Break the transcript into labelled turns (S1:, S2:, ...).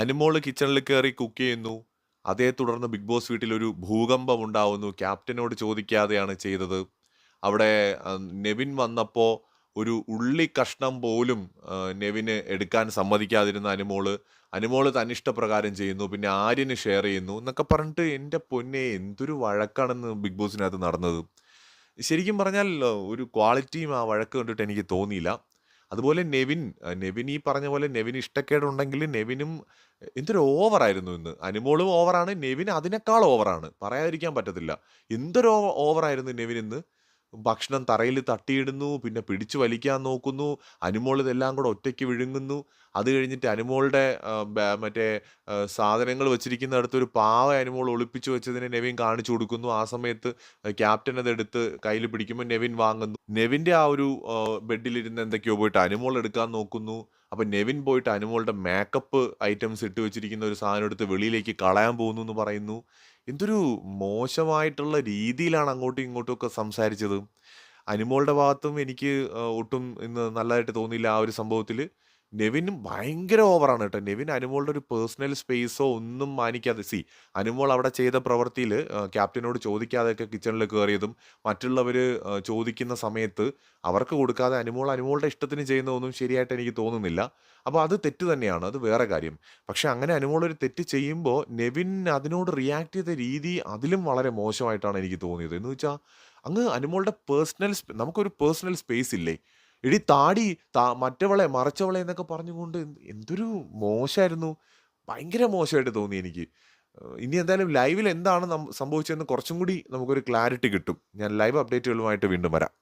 S1: അനുമോൾ കിച്ചണിൽ കയറി കുക്ക് ചെയ്യുന്നു. അതേ തുടർന്ന് ബിഗ് ബോസ് വീട്ടിലൊരു ഭൂകമ്പം ഉണ്ടാവുന്നു. ക്യാപ്റ്റനോട് ചോദിക്കാതെയാണ് ചെയ്തത്. അവിടെ നെവിൻ വന്നപ്പോൾ ഒരു ഉള്ളി കഷ്ണം പോലും നെവിന് എടുക്കാൻ സമ്മതിക്കാതിരുന്ന അനുമോൾ, അനുമോൾ തന്നിഷ്ടപ്രകാരം ചെയ്യുന്നു. പിന്നെ ആര്യന് ഷെയർ ചെയ്യുന്നു എന്നൊക്കെ പറഞ്ഞിട്ട് എന്റെ പൊന്നെ എന്തൊരു വഴക്കാണെന്ന് ബിഗ് ബോസിനകത്ത് നടന്നത്. ശരിക്കും പറഞ്ഞാൽ ഒരു ക്വാളിറ്റിയും ആ വഴക്ക് കണ്ടിട്ട് എനിക്ക് തോന്നിയില്ല. അതുപോലെ നെവിൻ, നെവിൻ ഈ പറഞ്ഞ പോലെ നെവിൻ ഇഷ്ടക്കേടുണ്ടെങ്കിൽ നെവിനും എന്തൊരു ഓവറായിരുന്നു ഇന്ന്. അനുമോളും ഓവറാണ്. നെവിൻ അതിനേക്കാൾ ഓവറാണ്. പറയാതിരിക്കാൻ പറ്റത്തില്ല. എന്തൊരു ഓവറായിരുന്നു നെവിൻ ഇന്ന്. ഭക്ഷണം തറയിൽ തട്ടിയിടുന്നു. പിന്നെ പിടിച്ചു വലിക്കാൻ നോക്കുന്നു. അനുമോൾ ഇതെല്ലാം കൂടെ ഒറ്റയ്ക്ക് വിഴുങ്ങുന്നു. അത് കഴിഞ്ഞിട്ട് അനുമോളുടെ മറ്റേ സാധനങ്ങൾ വെച്ചിരിക്കുന്നിടത്ത് ഒരു പാവ അനുമോൾ ഒളിപ്പിച്ചു വെച്ചതിനെ നെവിൻ കാണിച്ചു കൊടുക്കുന്നു. ആ സമയത്ത് ക്യാപ്റ്റൻ അതെടുത്ത് കയ്യിൽ പിടിക്കുമ്പോൾ നെവിൻ വാങ്ങുന്നു. നെവിന്റെ ആ ഒരു ബെഡിലിരുന്ന് എന്തൊക്കെയോ പോയിട്ട് അനുമോൾ എടുക്കാൻ നോക്കുന്നു. അപ്പം നെവിൻ പോയിട്ട് അനുമോളുടെ മേക്കപ്പ് ഐറ്റംസ് ഇട്ട് വെച്ചിരിക്കുന്ന ഒരു സാധനം എടുത്ത് വെളിയിലേക്ക് കളയാൻ പോകുന്നു എന്ന് പറയുന്നു. എന്തൊരു മോശമായിട്ടുള്ള രീതിയിലാണ് അങ്ങോട്ടും ഇങ്ങോട്ടും ഒക്കെ സംസാരിച്ചത്. അനുമോളുടെ ഭാഗത്തും എനിക്ക് ഒട്ടും ഇന്ന് നല്ലതായിട്ട് തോന്നിയില്ല ആ ഒരു സംഭവത്തിൽ. നെവിനും ഭയങ്കര ഓവറാണ് കേട്ടോ. നെവിൻ അനുമോളുടെ ഒരു പേഴ്സണൽ സ്പേസോ ഒന്നും മാനിക്കാതെ സി അനുമോൾ അവിടെ ചെയ്ത പ്രവൃത്തിയിൽ ക്യാപ്റ്റനോട് ചോദിക്കാതെയൊക്കെ കിച്ചണിൽ കയറിയതും മറ്റുള്ളവർ ചോദിക്കുന്ന സമയത്ത് അവർക്ക് കൊടുക്കാതെ അനുമോൾ അനുമോളുടെ ഇഷ്ടത്തിന് ചെയ്യുന്നതൊന്നും ശരിയായിട്ട് എനിക്ക് തോന്നുന്നില്ല. അപ്പോൾ അത് തെറ്റ് തന്നെയാണ്. അത് വേറെ കാര്യം. പക്ഷെ അങ്ങനെ അനുമോൾ ഒരു തെറ്റ് ചെയ്യുമ്പോൾ നെവിൻ അതിനോട് റിയാക്ട് ചെയ്ത രീതി അതിലും വളരെ മോശമായിട്ടാണ് എനിക്ക് തോന്നിയത്. എന്ന് വെച്ചാൽ അങ്ങ് അനുമോളുടെ പേഴ്സണൽ നമുക്കൊരു പേഴ്സണൽ സ്പേസ് ഇല്ലേ? എടീ താടി താ മറ്റവളെ മറച്ചവളെ എന്നൊക്കെ പറഞ്ഞുകൊണ്ട് എന്തൊരു മോശമായിരുന്നു ഭയങ്കര മോശമായിട്ട് തോന്നി എനിക്ക്. ഇനി എന്തായാലും ലൈവിൽ എന്താണ് സംഭവിച്ചതെന്ന് കുറച്ചും കൂടി നമുക്കൊരു ക്ലാരിറ്റി കിട്ടും. ഞാൻ ലൈവ് അപ്ഡേറ്റുകളുമായിട്ട് വീണ്ടും വരാം.